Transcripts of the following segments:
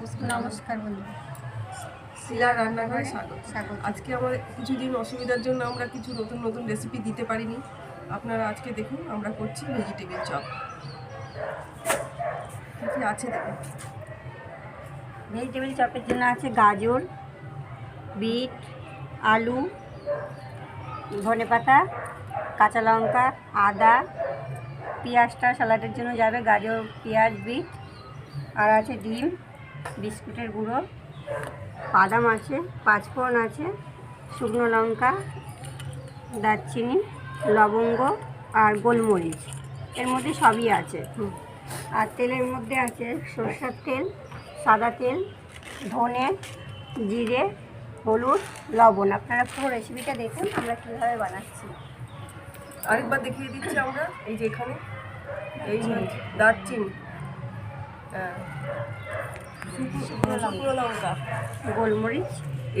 নমস্কার। বন্ধু। শিলার রান্নাঘরে স্বাগত। স্বাগত। আজকে আমার কিছুদিন অসুবিধার জন্য আমরা কিছু নতুন নতুন রেসিপি দিতে পারিনি। আপনারা আজকে দেখুন আমরা করছি ভেজিটেবিল চপ কী আছে দেখুন। ভেজিটেবিল চপের জন্য আছে গাজর বিট আলু ধনেপাতা কাঁচা লঙ্কা আদা পেঁয়াজটা স্যালাডের জন্য যাবে গাজর পেঁয়াজ বিট আর আছে ডিম। বিস্কুটের গুঁড়ো বাদাম আছে পাঁচফোড়ন আছে শুকনো লঙ্কা দারচিনি লবঙ্গ আর গোলমরিচ। এর মধ্যে সবই আছে। আর তেলের মধ্যে আছে সরষের তেল সাদা তেল ধনে জিরে হলুদ লবণ। আপনারা পুরো রেসিপিটা দেখুন আমরা কীভাবে বানাচ্ছি। আরেকবার দেখিয়ে দিচ্ছি আমরা এই যে এখানে এই দারচিনি। হ্যাঁ। গোলমরিচ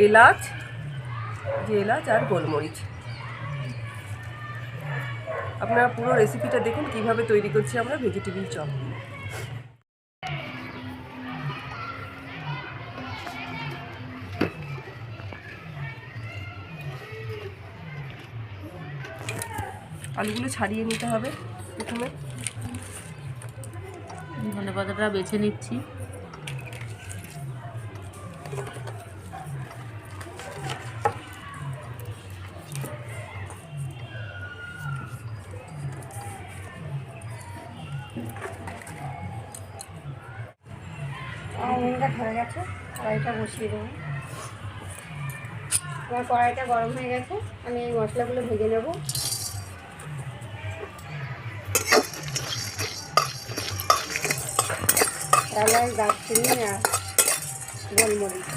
এলাচ যে এলাচ আর গোলমরিচ। আপনারা পুরো রেসিপিটা দেখুন কীভাবে তৈরি করছি আমরা ভেজিটেবিল চপ। আলুগুলো ছাড়িয়ে নিতে হবে প্রথমে। ধনে পাতাটা বেছে নিচ্ছি। নুনটা ধরে গেছে, কড়াইটা বসিয়ে দেবো। আমার কড়াইটা গরম হয়ে গেছে, আমি এই মশলাগুলো ভেজে নেব। এলাচ দারচিনি আর গোলমরিচ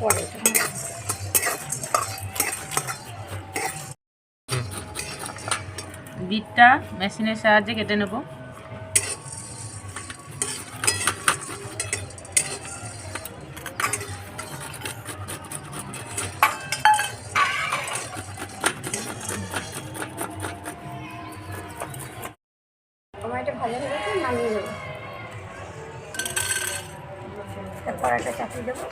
পরে। বিটটা মেশিনের সাহায্যে কেটে নেব। কড়াইটা চাপিয়ে দেবো।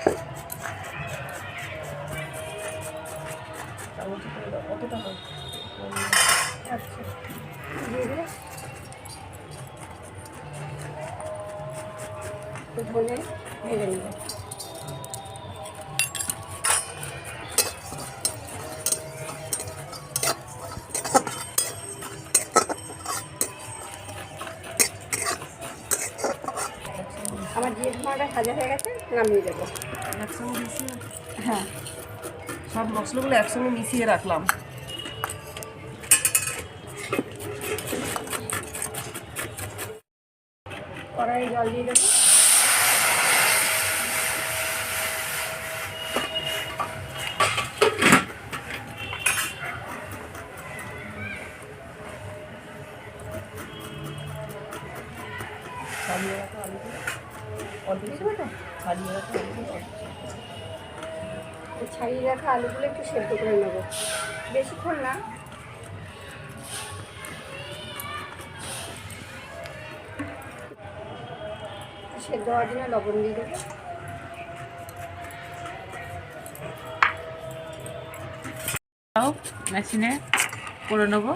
কতটা আচ্ছা দিয়ে ভেজে নেব আমার জিরে ধোঁয়াটা ভাজা হয়ে গেছে নামিয়ে দেবো। একসঙ্গে মিশিয়ে হ্যাঁ সব মশলাগুলো একসঙ্গে মিশিয়ে রাখলাম। কড়াই জল দিয়ে দেবো। ছাড়িয়ে রাখা আলুগুলো একটু সেদ্ধ করে নেব। বেশিক্ষণ না। সেদ্ধ হওয়ার জন্য লবণ দিয়ে দেবো। মেশিনে করে নেব।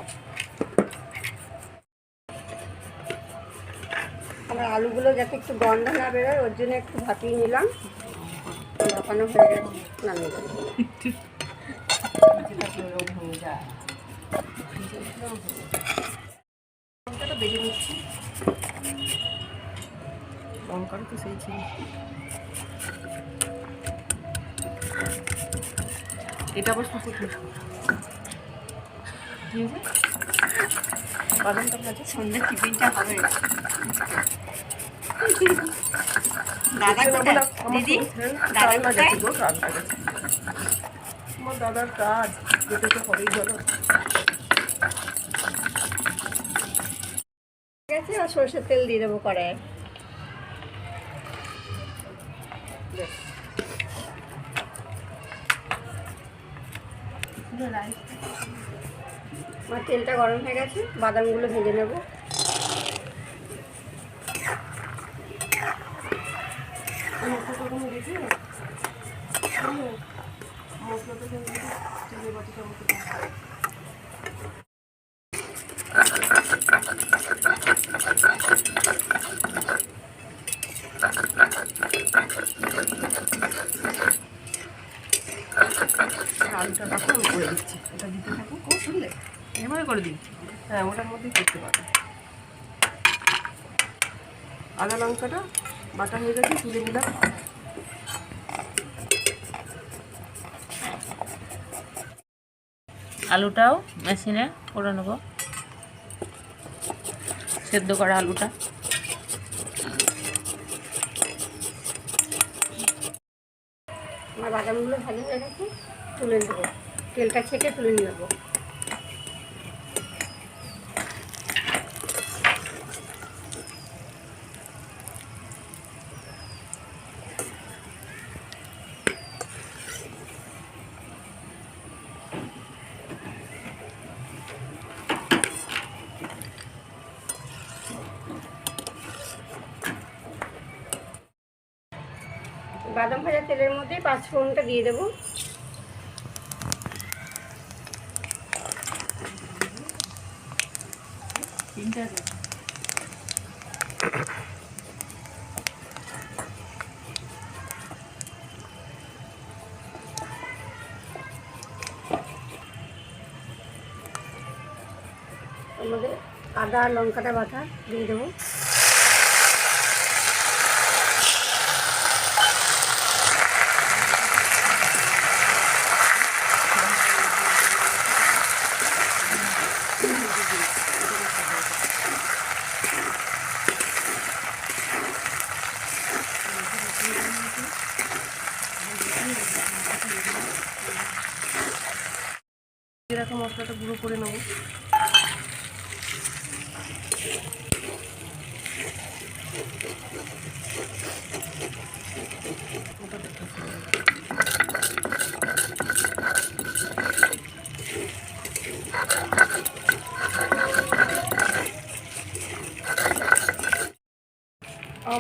আলুগুলো যাতে একটু গন্ধ না বেরোয় ওর জন্য একটু ভাপিয়ে নিলাম। ভাপানো হয়ে গেছে নামিয়ে দেবো। লঙ্কাটা বেজে নিচ্ছি লঙ্কাটা তো সেই ছিল। এটা আবার শুকো শুকো কি হয়েছে বাদামটা ভাজে। সন্ধ্যে টিফিনটা হবে। দাদা কোথায়? দিদি দাদা কোথায়? আমার দাদার কাজ যেতে তো হবেই ধরো আছে আর সরষের তেল দিয়ে দেবো কড়াইয়ে আমার তেলটা গরম হয়ে গেছে বাদামগুলো ভেজে নেব। খুব শুনলে এভাবে করে হ্যাঁ ওটার মধ্যেই করতে পারো আদা লঙ্কাটা বাটা হয়ে গেছে, তুলে নিলাম। আলুটাও মেশিনে করে নেব। সেদ্ধ করা আলুটা। বাদামগুলো ভালো হয়ে গেছে, তুলে নেব। তেলটা ছেঁকে তুলে নিয়ে নেব। বাদাম ভাজা তেলের মধ্যে পাঁচ ফোড়নটা দিয়ে দেবো। মধ্যে আদা লঙ্কাটা বাটা দিয়ে দেবো। এরকম মশলাটা গুঁড়ো করে নেব।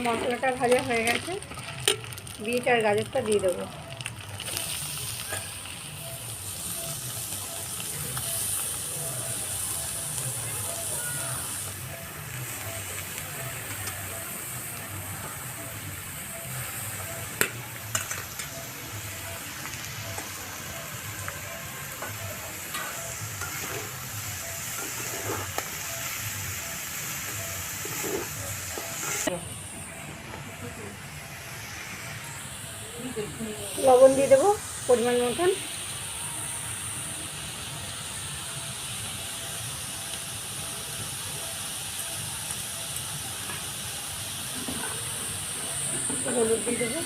মশলাটা ভাজা হয়ে গেছে। বিট আর গাজরটা দিয়ে দেবো লবণ দিয়ে দেবো পরিমাণ মতন। হলুদ দিয়ে দেবো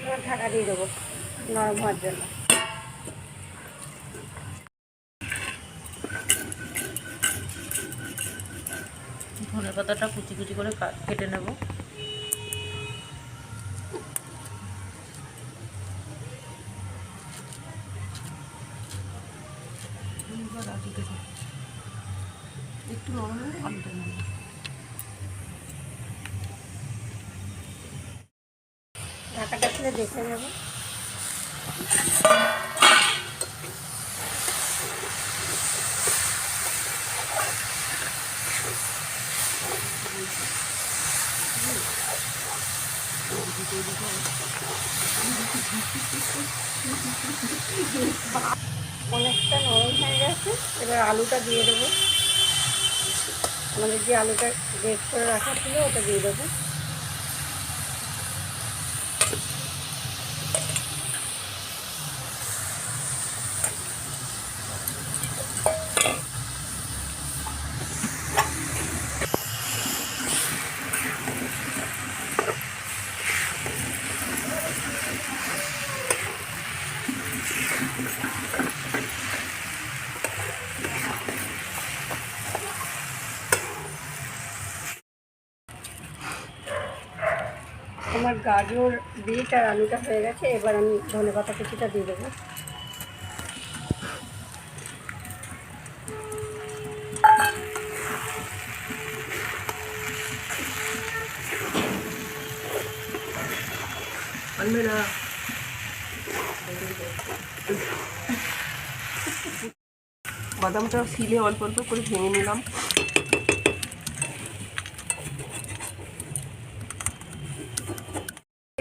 এবার ঢাকা দিয়ে দেবো নরম হওয়ার জন্য। ধনে পাতাটা কুচি কুচি করে কা- কেটে নেব। একটু নরম আলুটা নেব ঢাকাটা খুলে দেখে নেব। অনেকটা নরম হয়ে গেছে। এবার আলুটা দিয়ে দেবো। আমাদের যে আলুটা গ্রেট করে রাখা ছিল, ওটা দিয়ে দেবো। আমার গাজর, বিট আর আলুটা হয়ে গেছে, এবার আমি ধনে পাতা কিছুটা দিয়ে দেবো। না বাদামটা ফিলে অল্প অল্প করে ভেঙে নিলাম।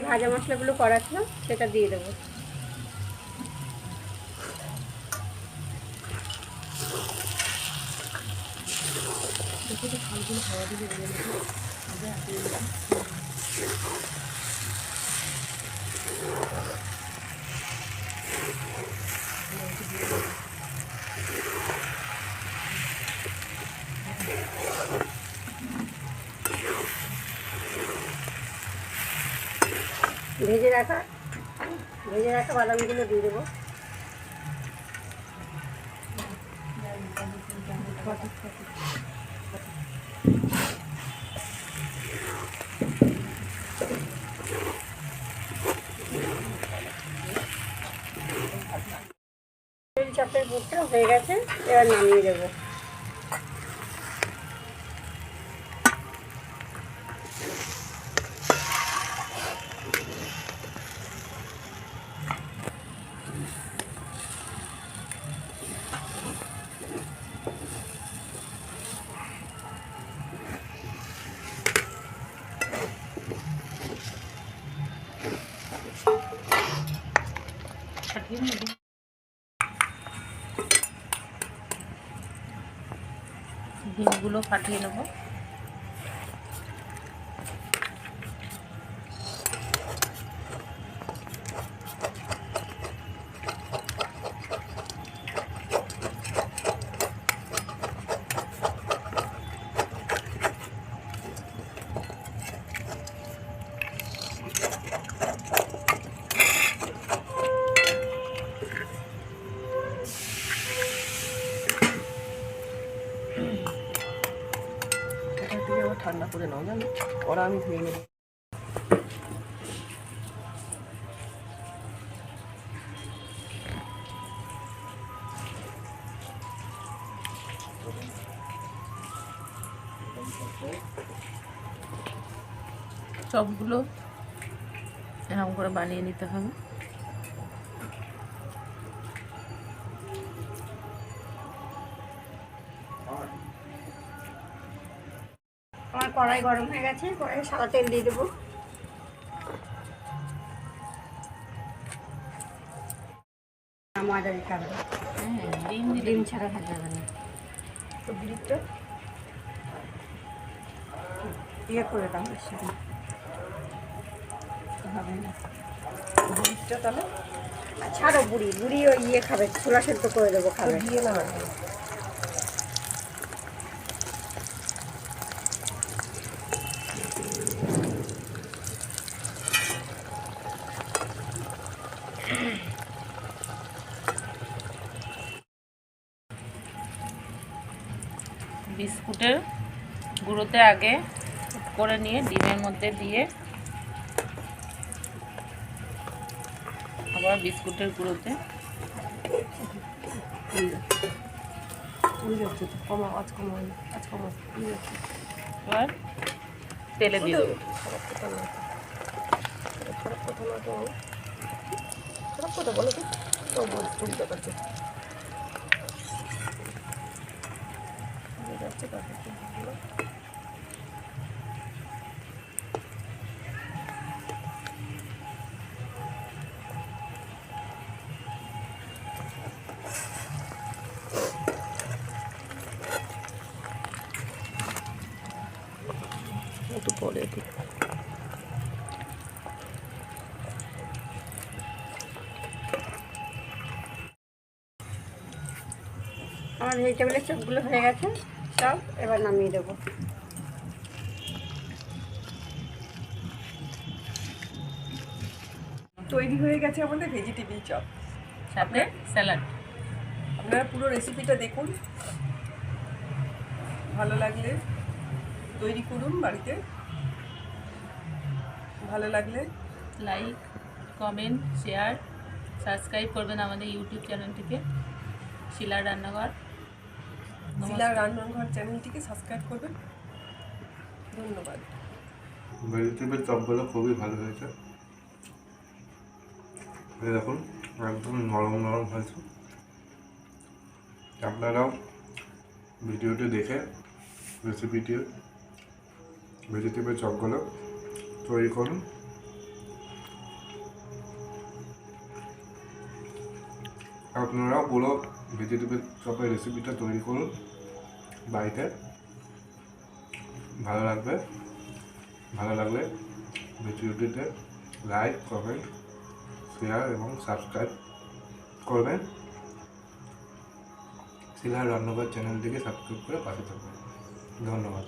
ভাজা মশলাগুলো করা ছিল সেটা দিয়ে দেবো। ভেজে রাখা ভেজে রাখা বাদামগুলো দিয়ে দেবো। পুরটা হয়ে গেছে এবার নামিয়ে দেবো। ডিমগুলো ফাটিয়ে নেব। ঠান্ডা করে নাও জানো? ওরা আমি ধুয়ে নেব। সবগুলো এরকম করে বানিয়ে নিতে হবে। আমার কড়াই গরম হয়ে গেছে কড়াই সাদা তেল দিয়ে দেবো। ময়দা দিতে হবে। হ্যাঁ ডিম ডিম ছাড়া থাকতে হবে না। তো ইয়ে করে এর সাথে। হবে না। তাহলে আর ছাড়ো বুড়ি বুড়ি ওই ইয়ে খাবে ছোলা সেদ্ধ করে দেবো খাবে। দিয়ে না বিস্কুটের গুঁড়োতে আগে করে নিয়ে ডিমের মধ্যে দিয়ে আবার বিস্কুটের গুঁড়োতে এবার তেলে দিয়ে দেবো। কথা বলো তো। তো বল যাচ্ছে কি একটু পরে আমার ভেজিটেবলের চপগুলো হয়ে গেছে। সব এবার নামিয়ে দেবো। তৈরি হয়ে গেছে আমাদের ভেজিটেবিল চপ সাথে স্যালাড আপনারা পুরো রেসিপিটা দেখুন। ভালো লাগলে তৈরি করুন বাড়িতে। ভালো লাগলে লাইক কমেন্ট শেয়ার সাবস্ক্রাইব করবেন আমাদের ইউটিউব চ্যানেলটিকে শিলা রান্নাঘর। শিলা রান্নাঘর চ্যানেলটিকে সাবস্ক্রাইব করবেন। ধন্যবাদ। ভেজিটেবল চপগুলো খুবই ভালো হয়েছে। দেখুন, একদম নরম নরম হয়েছে। আপনারাও ভিডিওটি দেখে, রেসিপিটি ভেজিটেবল চপগুলো তৈরি করুন। আপনারাও পুরো ভেজিটেবল চপের রেসিপিটা তৈরি করুন বাড়িতে। ভালো লাগবে। ভালো লাগলে ভিডিওটিতে লাইক কমেন্ট শেয়ার এবং সাবস্ক্রাইব করবেন। শিলার রান্নাঘর চ্যানেলটিকে সাবস্ক্রাইব করে পাশে থাকবেন। ধন্যবাদ।